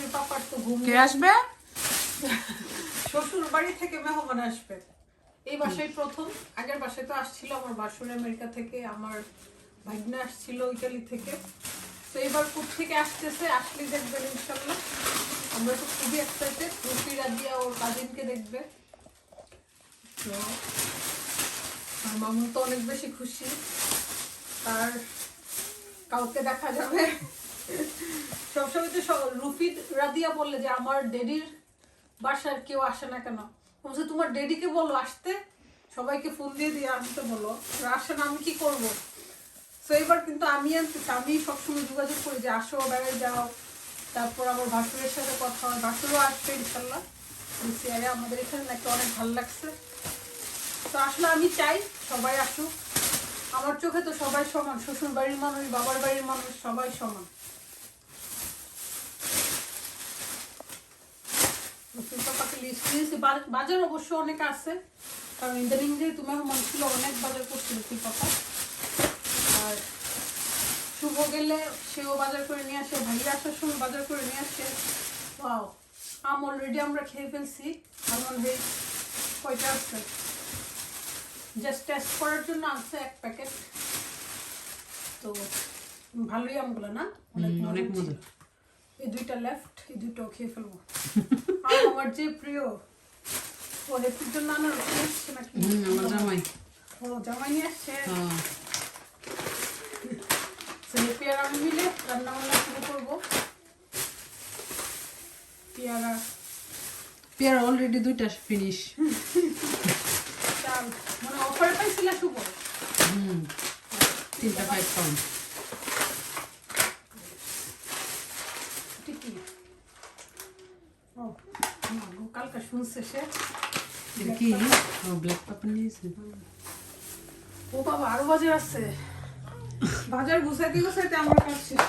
রুফির পাপার তো ঘুম কে আসবে? শ্বশুর বাড়ি থেকে মেহমান আসবে। এই বাসায় প্রথম আগের বাসায় তো আসছিল আমার বাসুর আমেরিকা থেকে আমার ভাগ্নে আসছিল ইটালি থেকে। তো এবার কোথ থেকে আসতেছে আসলে দেখবেন ইনশাল্লাহ। আমরা তো খুবই এক্সাইটেড রুফি রাজিয়া ওর কাজিনকে দেখবে। তো আমার মামুন তো অনেক বেশি খুশি। তার কাউকে দেখা যাবে। সবসময় তো সব- রুফি রাদিয়া বললে যে আমার ডেডির কেউ আসে না কেন? বলছে তোমার ডেডিকে বলো, আসতে? সবাইকে ফোন দিয়ে দিয়ে আসতে বলো। আসে না, আমি কি তো এবার কিন্তু আমি আমি সবসময় যোগাযোগ করি যে আসো বেড়াই যাও। তারপর আমার ভাসুরের সাথে কথা হয়। ভাসুরও আসবে ইনশাল্লাহ। সিয়ারে আমাদের এখানে নাকি অনেক ভালো লাগছে। তো আসলে আমি চাই সবাই আসুক। আমার চোখে তো সবাই সমান। শ্বশুর বাড়ির মানুষ, বাবার বাড়ির মানুষ সবাই সমান। পাপাকে লিস্ট দিয়েছি। বাজার অবশ্য অনেক আছে। কারণ ইদানিং যেহেতু মেহমান ছিল অনেক বাজার করছিল পাপা আর শুভ গেলে সেও বাজার করে নিয়ে আসে ভাইয়া আসার সময় বাজার করে নিয়ে আসে। ওয়াও আম অলরেডি আমরা খেয়ে ফেলছি। আমার ভাই কয়টা আছে? জাস্ট টেস্ট করার জন্য আনছে এক প্যাকেট তো ভালোই আমগুলো না? অনেক অনেক মজা এই দুইটা লেফট এই দুটো খেয়ে ফেলব। আমার যে প্রিয়। ও হেতুর জন্য আসছে নাকি? আমার জামাই। ও জামাই নিয়ে আসছে? ছেলে পেয়ারা আমি মিলে রান্না বান্না শুরু করব। পেয়ারা। পেয়ারা অলরেডি দুইটা ফিনিশ মানে অফারে পাইছিল শুভ? হুম তিনটা ফাইভ পাউন্ড ঠিকই ও মা শুনছে সে কি ও ব্ল্যাক পেপার নিয়েছে ও বাবা আরও বাজার আছে বাজার গুছাইতে গুছাইতে আমার কাজ শেষ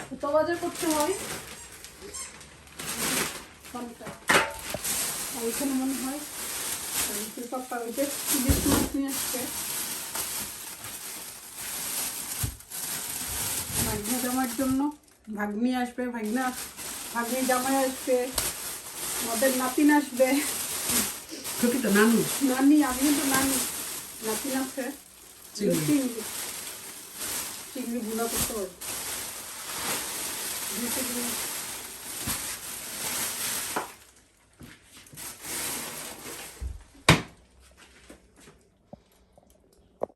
কত বাজার করতে হয় ওইখানে মনে হয় পাপ্পা মাছ নিয়ে আসছে ভাগ্নে জামার জন্য ভাগ্নি আসবে ভাগ্না ভাগ্নি জামাই আসবে আমাদের নাতিন আসবে খুবই তো নানু নানি আমি কিন্তু নানি নাতিন আছে চিংড়ি। চিংড়ি চিংড়ি ভুনা করতে হবে দুই চিংড়ি